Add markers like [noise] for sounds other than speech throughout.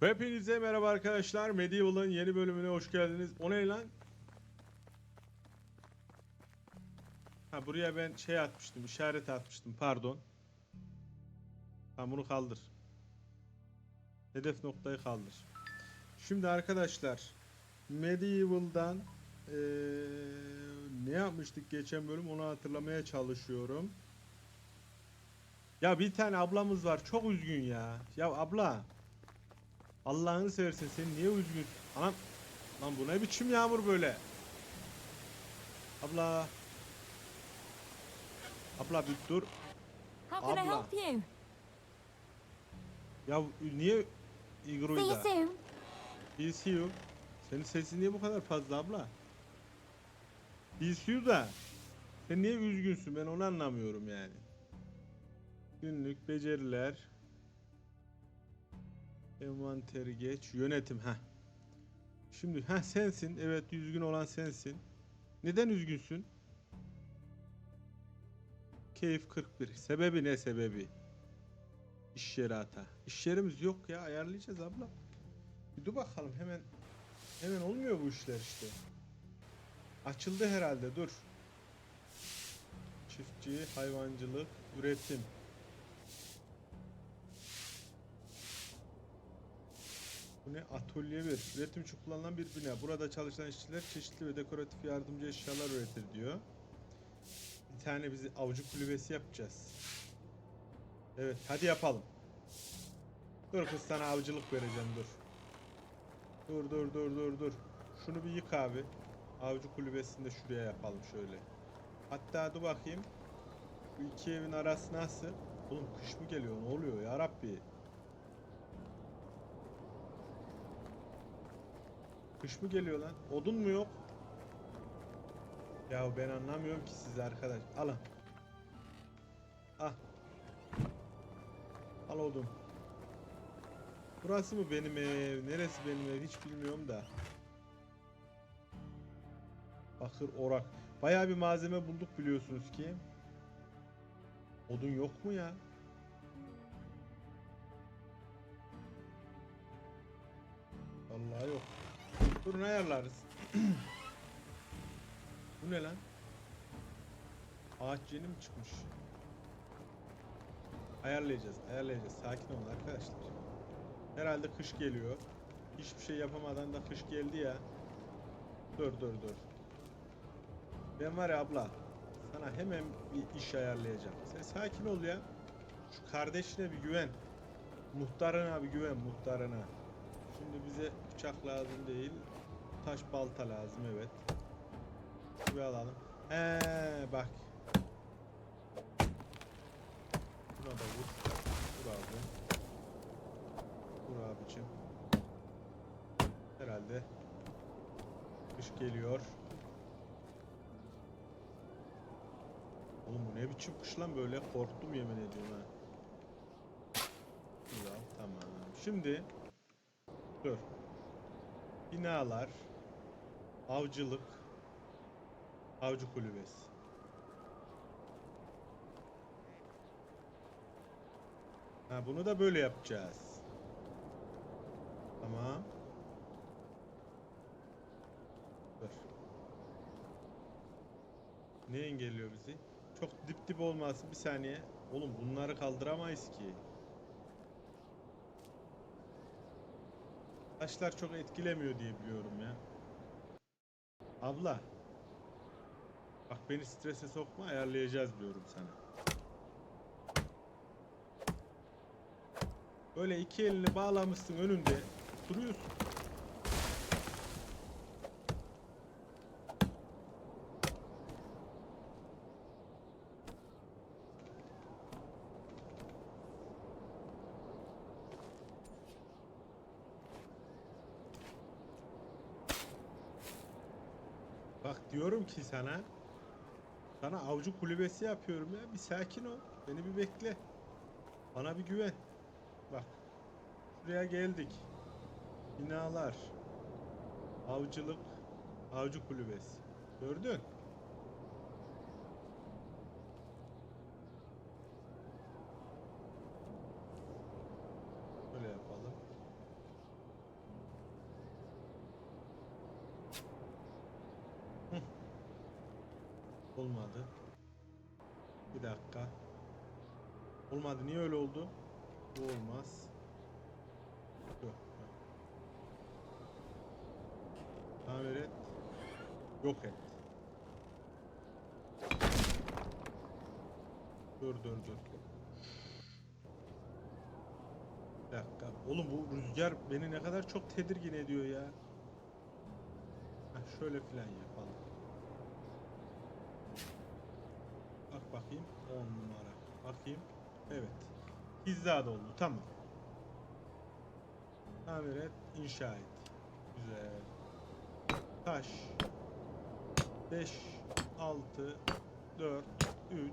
Hepinize merhaba arkadaşlar. Medieval'ın yeni bölümüne hoş geldiniz. O ne lan? Ha buraya ben şey atmıştım, işaret atmıştım. Pardon. Tamam bunu kaldır. Hedef noktayı kaldır. Şimdi arkadaşlar Medieval'dan eee, ne yapmıştık geçen bölüm onu hatırlamaya çalışıyorum. Ya bir tane ablamız var çok üzgün ya. Ya abla Allah'ını seversen sen niye üzgün? Anam lan bu ne biçim yağmur böyle? Abla. Abla bir dur. How can I Abla. help you? Ya niye See you soon. See you. Senin sesin niye bu kadar fazla abla? You da. Sen niye üzgünsün ben onu anlamıyorum yani. Günlük beceriler. Envanteri geç. Yönetim ha. Şimdi ha sensin. Evet üzgün olan sensin. Neden üzgünsün? Keyif 41. Sebebi ne sebebi? İş yeri hata. İş yerimiz yok ya ayarlayacağız abla. Bir dur bakalım hemen hemen olmuyor bu işler işte. Açıldı herhalde dur. Çiftçi, hayvancılık, üretim. Bu ne? Atölye 1. Üretim için kullanılan bir bina. Burada çalışan işçiler çeşitli ve dekoratif yardımcı eşyalar üretir diyor. Bir tane bizi avcı kulübesi yapacağız. Evet hadi yapalım. Dur kız sana avcılık vereceğim dur. Dur dur dur dur dur. Şunu bir yık abi. Avcı kulübesini de şuraya yapalım şöyle. Hatta dur bakayım. Bu iki evin arası nasıl? Oğlum kış mı geliyor? Ne oluyor ya Rabbi? Kış mı geliyor lan? Odun mu yok? Ya ben anlamıyorum ki siz arkadaş. Alın. Al. Al odun. Burası mı benim ev? Neresi benim ev? Hiç bilmiyorum da. Bakır orak. Bayağı bir malzeme bulduk biliyorsunuz ki. Odun yok mu ya? Vallahi yok. Durun ayarlarız. [clears throat] Bu ne lan? Ağaç yeni mi çıkmış? Ayarlayacağız, ayarlayacağız. Sakin olun arkadaşlar. Herhalde kış geliyor. Hiçbir şey yapamadan da kış geldi ya. Dur dur dur. Ben var ya abla. Sana hemen bir iş ayarlayacağım. Sen sakin ol ya. Şu kardeşine bir güven. Muhtarına bir güven muhtarına. Şimdi bize bıçak lazım değil. Taş balta lazım evet. Şuraya alalım. He bak. Buna da vur. Vur abi. Vur abicim. Herhalde kış geliyor. Oğlum bu ne biçim kış lan böyle korktum yemin ediyorum ha. Güzel tamam. Şimdi dur. Binalar, avcılık, avcı kulübesi. Ha bunu da böyle yapacağız. Tamam. Dur. Ne engelliyor bizi? Çok dip dip olmasın bir saniye. Oğlum bunları kaldıramayız ki. Taşlar çok etkilemiyor diye biliyorum ya. Abla. Bak beni strese sokma ayarlayacağız diyorum sana. Böyle iki elini bağlamışsın önünde duruyorsun. Bak diyorum ki sana sana avcı kulübesi yapıyorum ya bir sakin ol beni bir bekle bana bir güven. Bak şuraya geldik. Binalar avcılık avcı kulübesi. Gördün böyle yapalım Olmadı. Bir dakika. Olmadı. Niye öyle oldu? Bu olmaz. Tamir et. Yok et. Dur dur dur. Bir dakika. Oğlum bu rüzgar beni ne kadar çok tedirgin ediyor ya. Heh, şöyle filan yapalım. Bak bakayım. 10 numara. Bakayım. Evet. Hizada oldu. Tamam. Tamir et. inşa et. Güzel. Taş. 5 6 4 3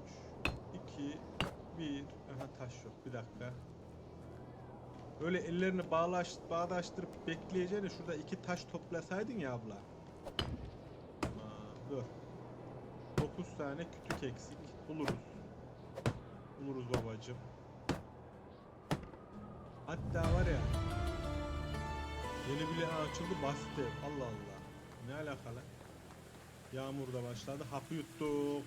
2 1 Aha taş yok. Bir dakika. Böyle ellerini bağlaş, bağdaştırıp bekleyeceğine şurada iki taş toplasaydın ya abla. Aa, dur. 9 tane kütük eksik. Buluruz. Buluruz babacım. Hatta var ya. Yeni bile açıldı basit ev. Allah Allah. Ne alakalı? Yağmur da başladı. Hapı yuttuk.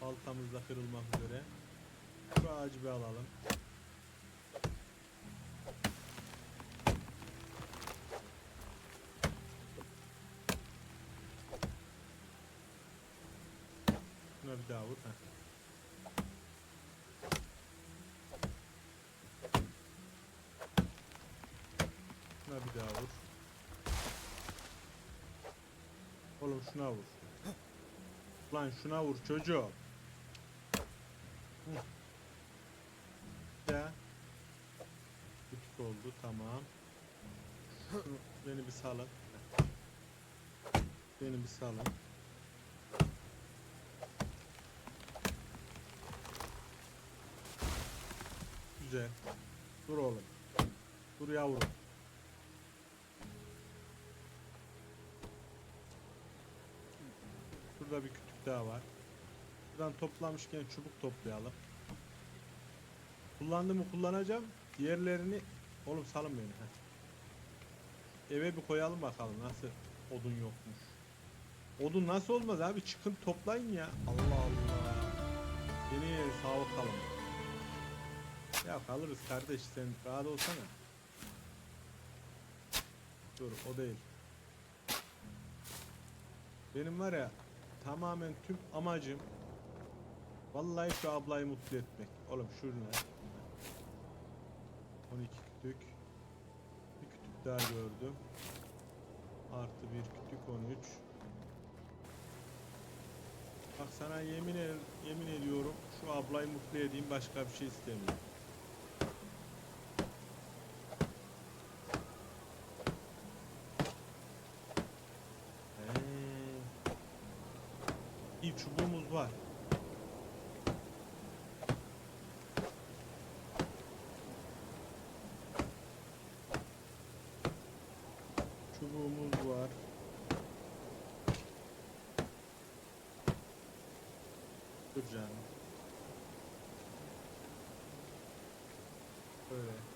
Baltamız da kırılmak üzere. Şu ağacı bir alalım. Bir daha vur. Heh. Şuna bir daha vur. Oğlum şuna vur. Lan şuna vur çocuğum. Ya. Küçük oldu tamam. Şunu, beni bir salın. Beni bir salın. Güzel. Dur oğlum. Dur yavrum. Şurada bir kütük daha var. Buradan toplamışken çubuk toplayalım. Kullandığımı kullanacağım. Diğerlerini... Oğlum salın beni. heh. Eve bir koyalım bakalım nasıl odun yokmuş. Odun nasıl olmaz abi? Çıkın toplayın ya. Allah Allah. Yeni sağlık kalın. Ya kalırız kardeş sen rahat olsana. Dur o değil. Benim var ya tamamen tüm amacım vallahi şu ablayı mutlu etmek. Oğlum şurada. 12 kütük. Bir kütük daha gördüm. Artı bir kütük 13. Bak sana yemin ed- yemin ediyorum şu ablayı mutlu edeyim başka bir şey istemiyorum. Bir çubuğumuz var. Çubuğumuz var. Dur canım. Böyle.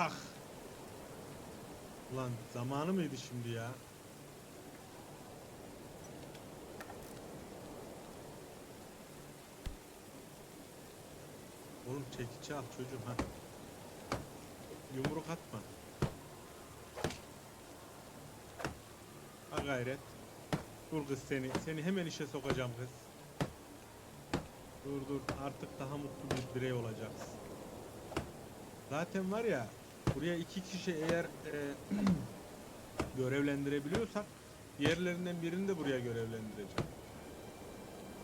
Ah. Ulan zamanı mıydı şimdi ya? Oğlum çekici al çocuğum ha. Yumruk atma. Ha gayret. Dur kız seni. Seni hemen işe sokacağım kız. Dur dur artık daha mutlu bir birey olacaksın. Zaten var ya buraya iki kişi eğer e, [clears throat] görevlendirebiliyorsak diğerlerinden birini de buraya görevlendireceğim.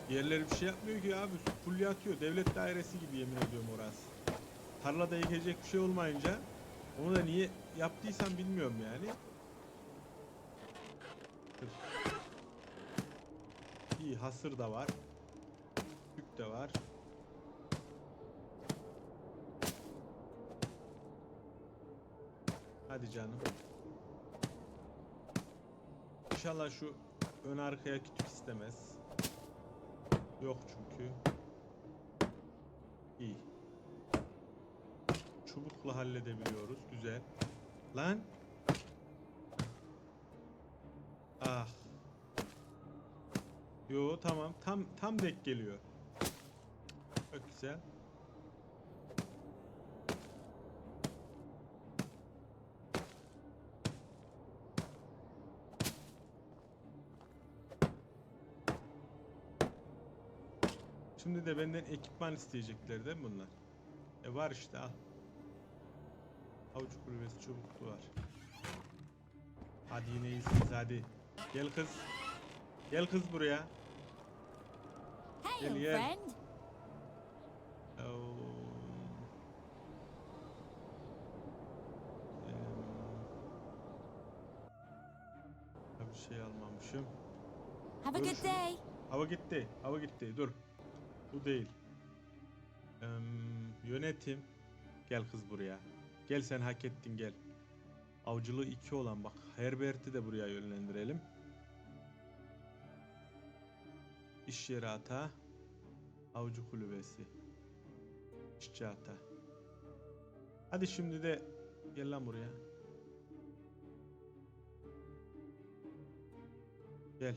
Diğerleri bir şey yapmıyor ki abi full yatıyor. Devlet dairesi gibi yemin ediyorum orası. Tarlada ekecek bir şey olmayınca onu da niye yaptıysam bilmiyorum yani. İyi hasır da var. Tük de var. Hadi canım. İnşallah şu ön arkaya kütük istemez. Yok çünkü. İyi. Çubukla halledebiliyoruz. Güzel. Lan. Ah. Yo tamam. Tam tam denk geliyor. Çok güzel. Şimdi de benden ekipman isteyecekler değil mi bunlar? E var işte al. Avuç kulübesi çubuklu var. Hadi yine iyisiniz hadi. Gel kız. Gel kız buraya. Gel, gel. Eee, Bir şey almamışım. Have a good day. Hava gitti. Hava gitti. Dur. Bu değil. Eee, yönetim. Gel kız buraya. Gel sen hak ettin gel. Avcılığı 2 olan bak. Herbert'i de buraya yönlendirelim. İş yeri hata. Avcı kulübesi. İşçi hata. Hadi şimdi de gel lan buraya. Gel.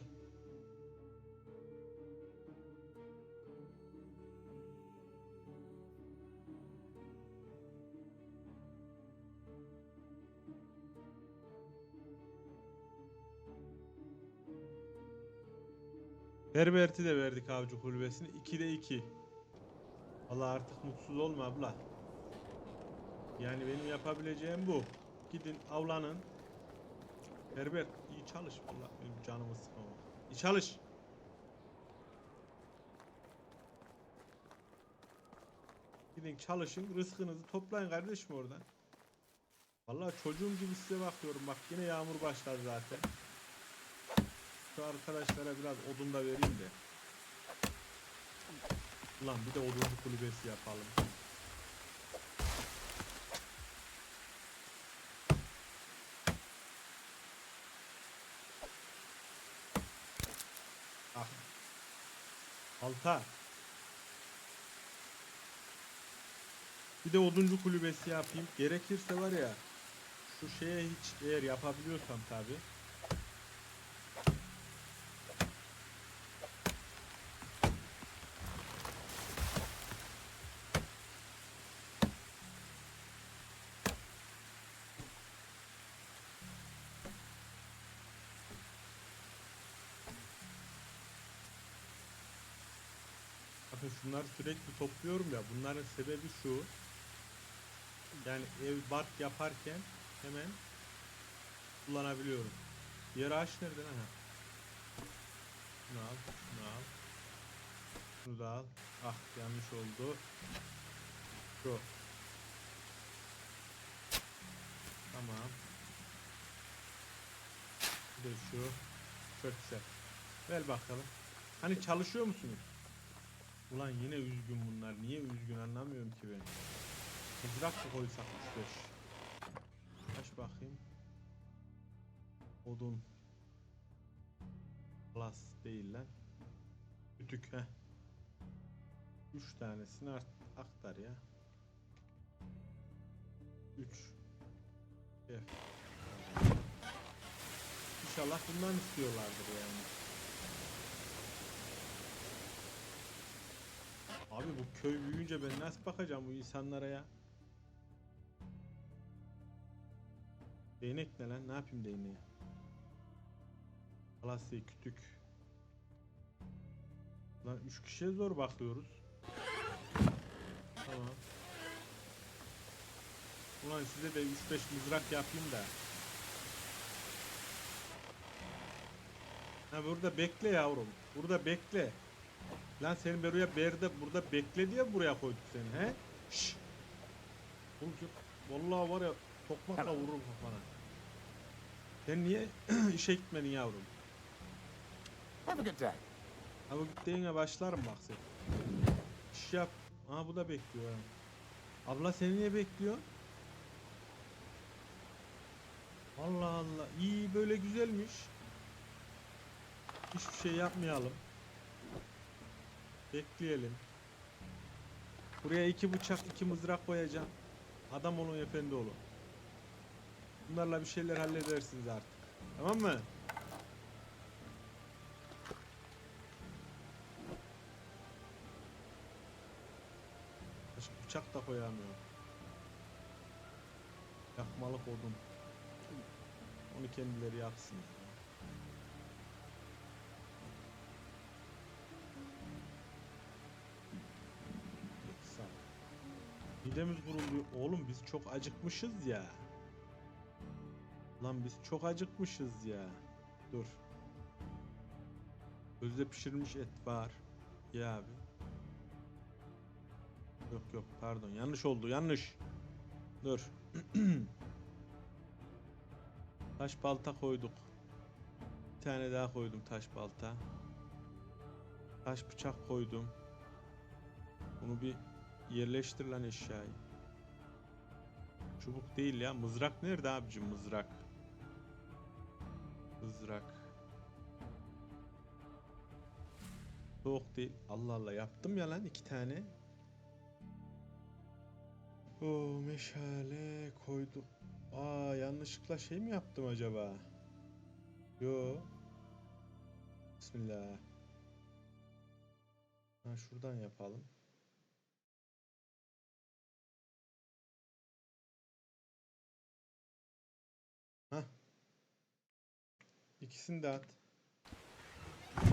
Herbert'i de verdik avcı kulübesini. 2'de 2. Valla artık mutsuz olma abla. Yani benim yapabileceğim bu. Gidin avlanın. Herbert iyi çalış valla benim canımı sıkma. İyi çalış. Gidin çalışın rızkınızı toplayın kardeşim oradan. Vallahi çocuğum gibi size bakıyorum bak yine yağmur başladı zaten. Şu arkadaşlara biraz odun da vereyim de. Ulan bir de oduncu kulübesi yapalım. Ah. Alta. Bir de oduncu kulübesi yapayım. Gerekirse var ya şu şeye hiç eğer yapabiliyorsam tabi. Bakın şunları sürekli topluyorum ya. Bunların sebebi şu. Yani ev bark yaparken hemen kullanabiliyorum. Diğer ağaç nerede lan? Şunu al, şunu al. Şunu da al. Ah yanlış oldu. Şu. Tamam. Bir de şu. Çok güzel. Ver bakalım. Hani çalışıyor musunuz? Ulan yine üzgün bunlar. Niye üzgün anlamıyorum ki ben. Mızrak mı koysak 3-5? Aç bakayım. Odun. Plus değil lan. Ütük heh. 3 tanesini art aktar ya. 3 F. İnşallah bundan istiyorlardır yani. Abi bu köy büyüyünce ben nasıl bakacağım bu insanlara ya? Değnek ne lan? Ne yapayım değneği? Palasiye kütük. Lan 3 kişiye zor bakıyoruz. Tamam. Ulan size de 3-5 mızrak yapayım da. Ha burada bekle yavrum. Burada bekle. Lan seni buraya berde burada bekle diye buraya koyduk seni he? Şşş. Oğlum Vallahi var ya tokmakla vururum kafana. Sen niye [clears throat] işe gitmedin yavrum? Have a good day. Ha bu gittiğine başlarım bak sen. İş yap. Aha bu da bekliyor ha. Abla seni niye bekliyor? Allah Allah. İyi böyle güzelmiş. Hiçbir şey yapmayalım. Bekleyelim. Buraya iki bıçak, iki mızrak koyacağım. Adam olun efendi olun. Bunlarla bir şeyler halledersiniz artık. Tamam mı? Bıçak da koyamıyorum. Yakmalık odun. Onu kendileri yapsın. Midemiz gurulduyor. Oğlum biz çok acıkmışız ya. Lan biz çok acıkmışız ya. Dur. Közde pişirilmiş et var. Ya abi. Yok yok pardon yanlış oldu yanlış. Dur. [clears throat] taş balta koyduk. Bir tane daha koydum taş balta. Taş bıçak koydum. Bunu bir yerleştir lan eşyayı. Çubuk değil ya. Mızrak nerede abicim mızrak? Mızrak. Soğuk değil. Allah Allah yaptım ya lan iki tane. Oo meşale koydum. Aa yanlışlıkla şey mi yaptım acaba? Yo. Bismillah. Ha şuradan yapalım. İkisini de at.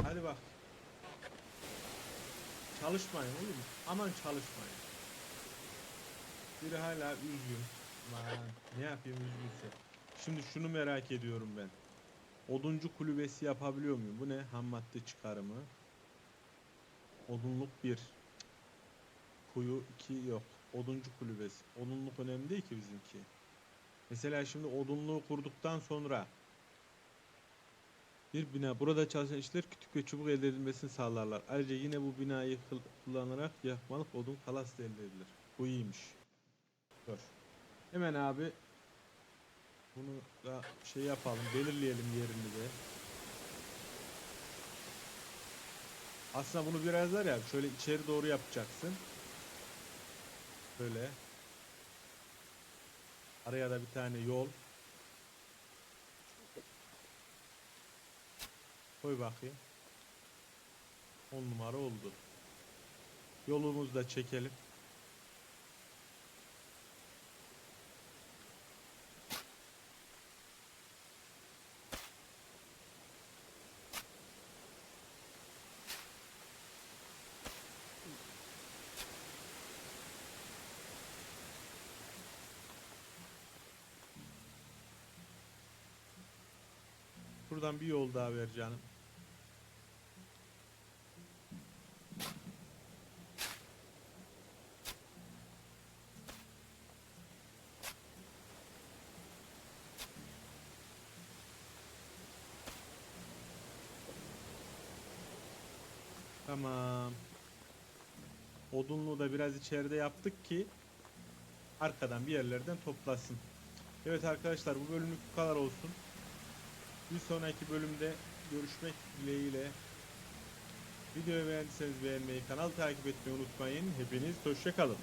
Hadi bak. Çalışmayın oğlum. Aman çalışmayın. Biri hala üzgün. Aman ne yapayım üzgünse. Şimdi şunu merak ediyorum ben. Oduncu kulübesi yapabiliyor muyum? Bu ne? Ham madde çıkarımı. Odunluk 1. Kuyu 2 yok. Oduncu kulübesi. Odunluk önemli değil ki bizimki. Mesela şimdi odunluğu kurduktan sonra bir bina burada çalışan işçiler kütük ve çubuk elde edilmesini sağlarlar. Ayrıca yine bu binayı kullanarak yakmalık odun kalas elde edilir. Bu iyiymiş. Dur. Hemen abi bunu da şey yapalım. Belirleyelim yerini de. Aslında bunu biraz var ya şöyle içeri doğru yapacaksın. Böyle. Araya da bir tane yol. Koy bakayım. 10 numara oldu. Yolumuzu da çekelim. Buradan bir yol daha ver canım. Tamam. Odunluğu da biraz içeride yaptık ki arkadan bir yerlerden toplasın. Evet arkadaşlar bu bölümlük bu kadar olsun. Bir sonraki bölümde görüşmek dileğiyle. Videoyu beğendiyseniz beğenmeyi, kanal takip etmeyi unutmayın. Hepiniz hoşçakalın.